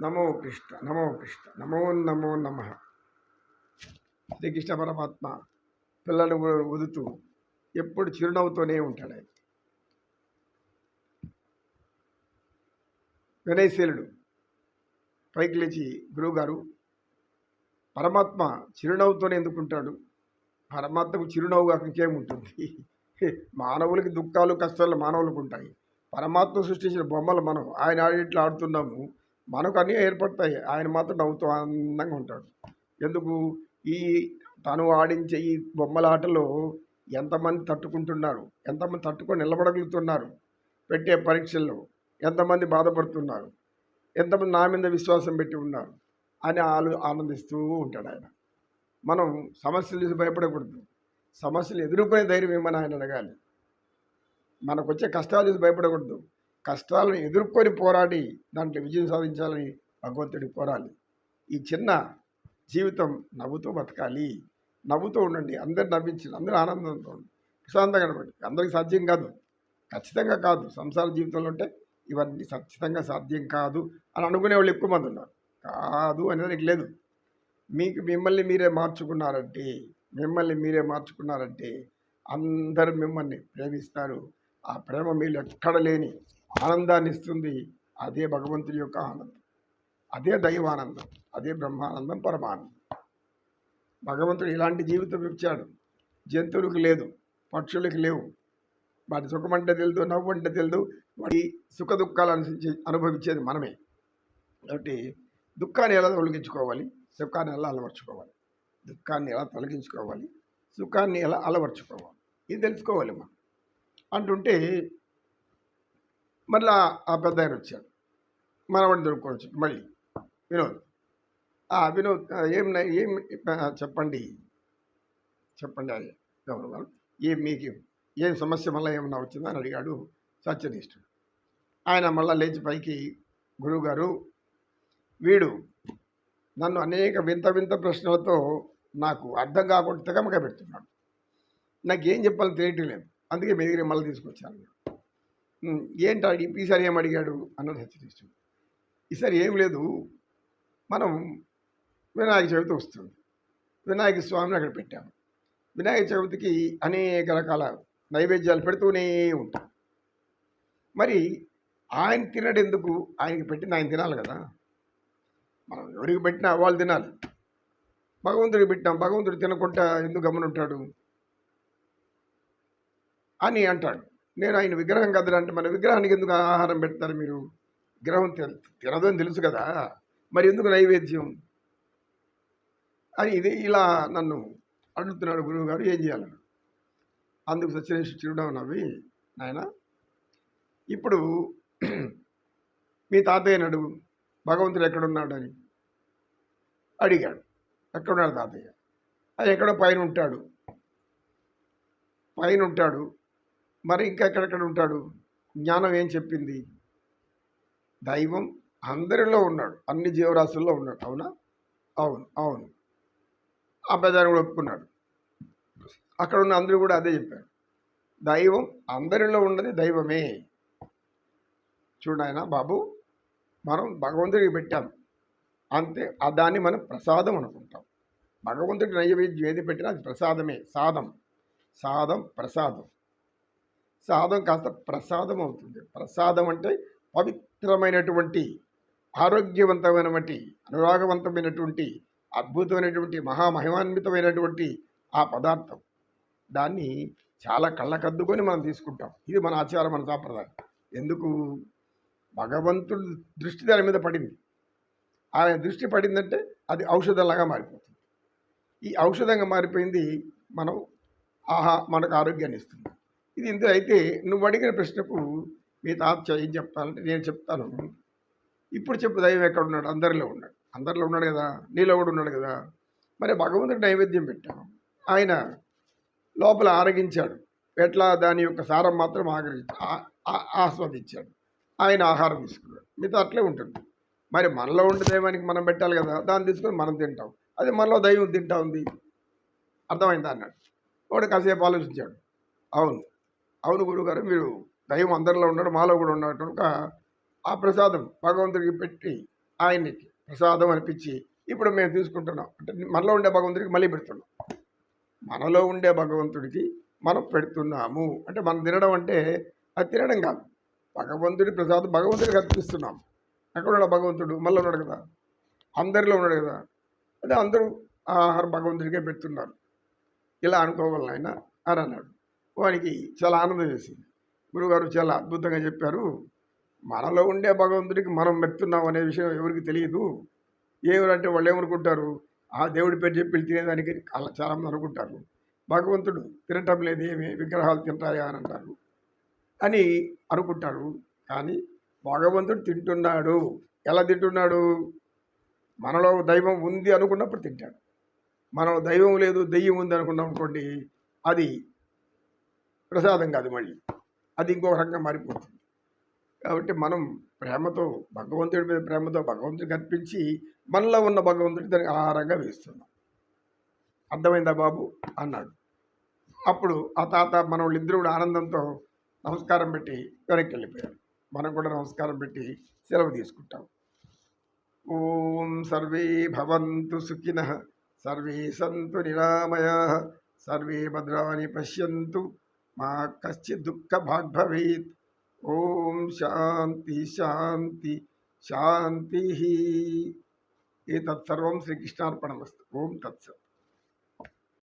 నమో కృష్ణ నమో కృష్ణ నమో నమో నమ. శ్రీకృష్ణ పరమాత్మ పిల్లలు వదుతూ ఎప్పుడు చిరునవ్వుతోనే ఉంటాడు ఆయన. వినయశీలుడు పైకి లేచి గురువుగారు పరమాత్మ చిరునవ్వుతోనే ఎందుకుంటాడు? పరమాత్మకు చిరునవ్వు కాక ఇంకేముంటుంది మానవులకి దుఃఖాలు కష్టాలు మానవులకు ఉంటాయి. పరమాత్మ సృష్టించిన బొమ్మలు మనం ఆయన ఆడిట్లో ఆడుతున్నాము. మనకు అన్నీ ఏర్పడతాయి. ఆయన మాత్రం నవ్వుతూ ఆనందంగా ఉంటాడు. ఎందుకు? ఈ తను ఆడించే ఈ బొమ్మల ఆటలో ఎంతమంది తట్టుకుంటున్నారు? ఎంతమంది తట్టుకొని నిలబడగలుగుతున్నారు? పెట్టే పరీక్షల్లో ఎంతమంది బాధపడుతున్నారు? ఎంతమంది నా మీద విశ్వాసం పెట్టి ఉన్నారు? అని ఆలు ఆనందిస్తూ ఉంటాడు ఆయన. మనం సమస్యలు చూసి భయపడకూడదు. సమస్యలు ఎదుర్కొనే ధైర్యం ఏమని ఆయన అడగాలి. మనకు వచ్చే కష్టాలు చూసి భయపడకూడదు. కష్టాలను ఎదుర్కొని పోరాడి దాంట్లో విజయం సాధించాలని భగవంతుడి పోరాలి ఈ చిన్న జీవితం నవ్వుతూ బతకాలి. నవ్వుతూ ఉండండి. అందరు నవ్వించండి అందరూ ఆనందంతో ఉండండి. ప్రశాంతంగా ఉండండి అందరికీ సాధ్యం కాదు. ఖచ్చితంగా కాదు. సంసార జీవితంలో ఉంటే ఇవన్నీ ఖచ్చితంగా సాధ్యం కాదు అని అనుకునే వాళ్ళు ఎక్కువ మంది ఉన్నారు. కాదు అనేది లేదు. మీకు మిమ్మల్ని మీరే మార్చుకున్నారంటే మిమ్మల్ని మీరే మార్చుకున్నారంటే అందరూ మిమ్మల్ని ప్రేమిస్తారు. ఆ ప్రేమ మీరు ఎక్కడ లేని ఆనందాన్ని ఇస్తుంది అదే భగవంతుడి యొక్క ఆనందం. అదే దైవానందం. అదే బ్రహ్మానందం పరమానందం. భగవంతుడు ఇలాంటి జీవితం ఇచ్చాడు. జంతువులకు లేదు పక్షులకు లేవు. వాటి సుఖం అంటే తెలియదు నవ్వు అంటే తెలియదు. వాటి సుఖ దుఃఖాలు అనుసరించి అనుభవించేది మనమే. కాబట్టి దుఃఖాన్ని ఎలా తొలగించుకోవాలి? సుఖాన్ని ఎలా అలవర్చుకోవాలి? దుఃఖాన్ని ఎలా తొలగించుకోవాలి? సుఖాన్ని ఎలా అలవర్చుకోవాలి? ఇది తెలుసుకోవాలి మనం. అంటుంటే మళ్ళా ఆ పెద్ద ఆయన వచ్చాడు. మనవాడిని దొరుకుకోవచ్చు మళ్ళీ వినోద్. వినోద్ ఏం ఏం చెప్పండి? చెప్పండి అయ్యా ఎవరు వాళ్ళు? ఏం మీకు ఏం సమస్య మళ్ళీ ఏమన్నా వచ్చిందా అని అడిగాడు సత్యనిష్ఠుడు. ఆయన మళ్ళా లేచి పైకి గురువుగారు వీడు నన్ను అనేక వింత వింత ప్రశ్నలతో నాకు అర్థం కాకుండా తెగమగా పెడుతున్నాడు నాకు ఏం చెప్పాలో తెలియటం లేదు. అందుకే మీ దగ్గర మళ్ళీ తీసుకొచ్చాను ఏంటి అడిగి ఈసారి ఏం అడిగాడు? అన్నాడు హెచ్చరిస్తుంది ఈసారి ఏం లేదు. మనం వినాయక చవితి వస్తుంది. వినాయక స్వామిని అక్కడ పెట్టాము. వినాయక చవితికి అనేక రకాల నైవేద్యాలు పెడుతూనే ఉంటాం. మరి ఆయన తినడు ఎందుకు ఆయనకి పెట్టిన ఆయన తినాలి కదా. మనం ఎవరికి పెట్టినా వాళ్ళు తినాలి. భగవంతుడికి పెట్టాం. భగవంతుడు తినకుండా ఎందుకు గమనుంటాడు? అని అంటాడు. నేను ఆయన విగ్రహం కదరా అంటే మన విగ్రహానికి ఎందుకు ఆహారం పెడతారు మీరు? విగ్రహం తినదని తెలుసు కదా. మరి ఎందుకు నైవేద్యం? అని ఇది ఇలా నన్ను అడుగుతున్నాడు గురువు గారు ఏం చేయాలని అందుకు సత్యనేశ్వర చిరునవ్వు నవ్వి నాయన ఇప్పుడు మీ తాతయ్య నడుగు భగవంతుడు ఎక్కడున్నాడు అని అడిగాడు. ఎక్కడున్నాడు తాతయ్య? అది ఎక్కడో పైన ఉంటాడు. పైన ఉంటాడు. మరి ఇంకా ఎక్కడెక్కడ ఉంటాడు? జ్ఞానం ఏం చెప్పింది? దైవం అందరిలో ఉన్నాడు. అన్ని జీవరాశుల్లో ఉన్నాడు. అవునా? అవును అవును. ఆ పెద్దాన్ని కూడా ఒప్పుకున్నాడు. అక్కడ ఉన్న అందరూ కూడా అదే చెప్పారు. దైవం అందరిలో ఉన్నది దైవమే. చూడాయన బాబు మనం భగవంతుడికి పెట్టాం. అంతే దాన్ని మనం ప్రసాదం అనుకుంటాం. భగవంతుడి నైవేద్యం ఏది పెట్టినా అది ప్రసాదమే సాదం సాదం ప్రసాదం. సాదం కాస్త ప్రసాదం అవుతుంది ప్రసాదం అంటే పవిత్రమైనటువంటి ఆరోగ్యవంతమైనటువంటి అనురాగవంతమైనటువంటి అద్భుతమైనటువంటి మహామహిమాన్వితమైనటువంటి ఆ పదార్థం. దాన్ని చాలా కళ్ళకద్దుకొని మనం తీసుకుంటాం. ఇది మన ఆచారం మన సాంప్రదాయం. ఎందుకు? భగవంతుడి దృష్టి దాని మీద పడింది. ఆయన దృష్టి పడిందంటే అది ఔషధంలాగా మారిపోతుంది. ఈ ఔషధంగా మారిపోయింది మనం ఆహా మనకు ఆరోగ్యాన్ని ఇస్తుంది. ఇది ఇంత అయితే నువ్వు అడిగిన ప్రశ్నకు మీ తాత ఏం చెప్తానంటే నేను చెప్తాను. ఇప్పుడు చెప్పు దైవం ఎక్కడ ఉన్నాడు? అందరిలో ఉన్నాడు. అందరిలో ఉన్నాడు కదా? నీలో కూడా ఉన్నాడు కదా? మరి భగవంతుడి నైవేద్యం పెట్టాం. ఆయన లోపల ఆరగించాడు. ఎట్లా? దాని యొక్క సారం మాత్రం ఆగరి ఆస్వాదించాడు. ఆయన ఆహారం తీసుకున్నాడు. మిగతా అట్లే ఉంటుంది. మరి మనలో ఉండే దైవానికి మనం పెట్టాలి కదా? దాన్ని తీసుకొని మనం తింటాం. అది మనలో దైవం తింటా ఉంది. అర్థమైందా అన్నాడు. వాడు కాసేపు ఆలోచించాడు. అవును. అవును గురుగారు మీరు దైవం అందరిలో ఉన్నాడు మాలో కూడా ఉన్నాడు. కనుక ఆ ప్రసాదం భగవంతుడికి పెట్టి ఆయనకి ప్రసాదం అనిపించి ఇప్పుడు మేము తీసుకుంటున్నాం. అంటే మనలో ఉండే భగవంతుడికి మళ్ళీ పెడుతున్నాం. మనలో ఉండే భగవంతుడికి మనం పెడుతున్నాము. అంటే మనం తినడం అంటే అది తినడం కాదు. భగవంతుడి ప్రసాదం భగవంతుడికి అర్పిస్తున్నాం. ఎక్కడ ఉన్నాడు భగవంతుడు? మళ్ళీ ఉన్నాడు కదా. అందరిలో ఉన్నాడు కదా. అదే అందరూ ఆహారం భగవంతుడికే పెడుతున్నారు. ఇలా అనుకోగలను ఆయన అని అన్నాడు. వానికి చాలా ఆనందం చేసింది. గురువుగారు చాలా అద్భుతంగా చెప్పారు. మనలో ఉండే భగవంతుడికి మనం మెత్తున్నాం అనే విషయం ఎవరికి తెలియదు. ఏమనంటే వాళ్ళు ఏమనుకుంటారు? ఆ దేవుడి పేరు చెప్పి తినేదానికి అలా చాలామంది అనుకుంటారు. భగవంతుడు తినటం లేదు ఏమి? విగ్రహాలు తింటాయా అని అంటారు. అని అనుకుంటారు. కానీ భగవంతుడు తింటున్నాడు. ఎలా తింటున్నాడు? మనలో దైవం ఉంది అనుకున్నప్పుడు తింటాడు. మనలో దైవం లేదు దెయ్యం ఉంది అనుకున్నాం అనుకోండి అది ప్రసాదం కాదు మళ్ళీ. అది ఇంకో రకంగా మారిపోతుంది. కాబట్టి మనం ప్రేమతో భగవంతుడి మీద ప్రేమతో భగవంతుడికి అర్పించి మనలో ఉన్న భగవంతుడి దానికి ఆహారంగా వేస్తున్నాం. అర్థమైందా బాబు? అన్నాడు. అప్పుడు ఆ తాత మన వాళ్ళిద్దరూ కూడా ఆనందంతో నమస్కారం పెట్టి వెనక్కి వెళ్ళిపోయారు మనం కూడా నమస్కారం పెట్టి సెలవు తీసుకుంటాం. ఓం సర్వే భవంతు సుఖిన సర్వే సంతు నిరామయ సర్వే భద్రాని పశ్యంతు माँ कश्चि दुख भाग भवित ओम शांति शांति शांति ही ये तत्सर्व श्री कृष्णार्पणमस्तु ओम तत्सव